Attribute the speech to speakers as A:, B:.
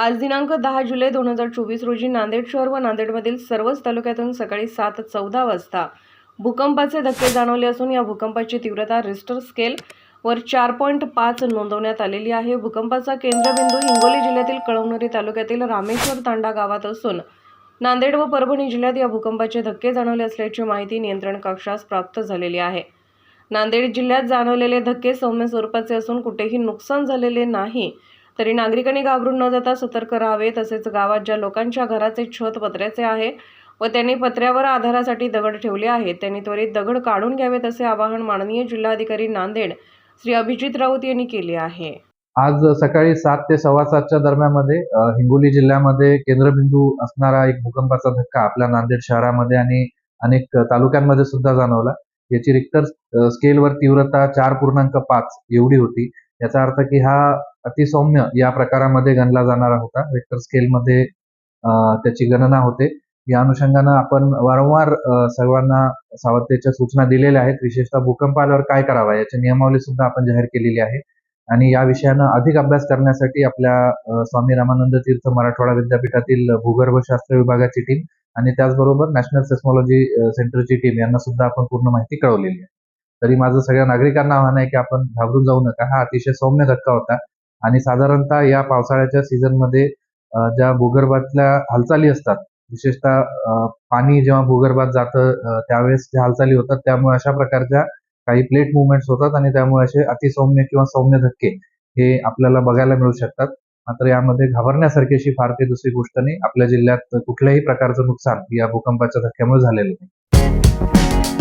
A: आज दिनांक दहा जुलै दोन हजार चोवीस रोजी नांदेड शहर व नांदेडमधील सर्वच तालुक्यातून सकाळी सात चौदा वाजता भूकंपाचे धक्के जाणवले असून या भूकंपाची तीव्रता रिस्टर स्केल वर चार पॉईंट पाच नोंदवण्यात आलेली आहे भूकंपाचा केंद्रबिंदू हिंगोली जिल्ह्यातील कळवनुरी तालुक्यातील रामेश्वर तांडा गावात असून नांदेड व परभणी जिल्ह्यात या भूकंपाचे धक्के जाणवले असल्याची माहिती नियंत्रण कक्षास प्राप्त झालेली आहे नांदेड जिल्ह्यात जाणवलेले धक्के सौम्य स्वरूपाचे असून कुठेही नुकसान झालेले नाही तरी नागरिकांनी घाबरून न जाता सतर्क राहावे तसेच गावात ज्या लोकांच्या घराचे छत पत्र्याचे आहे व त्यांनी पत्र्यावर आधारासाठी दगड ठेवले आहेत त्यांनी त्वरित दगड काढून घ्यावेत असे आवाहन माननीय जिल्हाधिकारी नांदेड श्री अभिजित राऊत यांनी केले आहे
B: आज सकाळी सात ते सव्वा सातच्या दरम्यानमध्ये हिंगोली जिल्ह्यामध्ये केंद्रबिंदू असणारा एक भूकंपाचा धक्का आपल्या नांदेड शहरामध्ये आणि अनेक तालुक्यांमध्ये सुद्धा जाणवला याची रिक्टर स्केलवर तीव्रता चार पूर्णांक पाच एवढी होती याचा अर्थ की हा अतिसौम्य या प्रकारामध्ये गणला जाणारा होता वेक्टर स्केलमध्ये त्याची गणना होते या अनुषंगानं आपण वारंवार सर्वांना सावधतेच्या सूचना दिलेल्या आहेत विशेषतः भूकंप आल्यावर काय करावा याची नियमावली सुद्धा आपण जाहीर केलेली आहे आणि या विषयानं अधिक अभ्यास करण्यासाठी आपल्या स्वामी रामानंद तीर्थ मराठवाडा विद्यापीठातील भूगर्भशास्त्र विभागाची टीम आणि त्याचबरोबर नॅशनल सेस्मॉलॉजी सेंटरची टीम यांना सुद्धा आपण पूर्ण माहिती कळवलेली आहे तरी माझं सगळ्या नागरिकांना आव्हान आहे की आपण घाबरून जाऊ नका हा अतिशय सौम्य धक्का होता आणि साधारणतः या पावसाळ्याच्या सीझनमध्ये ज्या भूगर्भातल्या हालचाली असतात विशेषतः पाणी जेव्हा भूगर्भात जातं त्यावेळेस ज्या हालचाली होतात त्यामुळे अशा प्रकारच्या काही प्लेट मुवमेंट्स होतात आणि त्यामुळे असे अतिसौम्य किंवा सौम्य धक्के हे आपल्याला बघायला मिळू शकतात मात्र यामध्ये घाबरण्यासारखी अशी फार काही दुसरी गोष्ट नाही आपल्या जिल्ह्यात कुठल्याही प्रकारचं नुकसान या भूकंपाच्या धक्क्यामुळे झालेलं नाही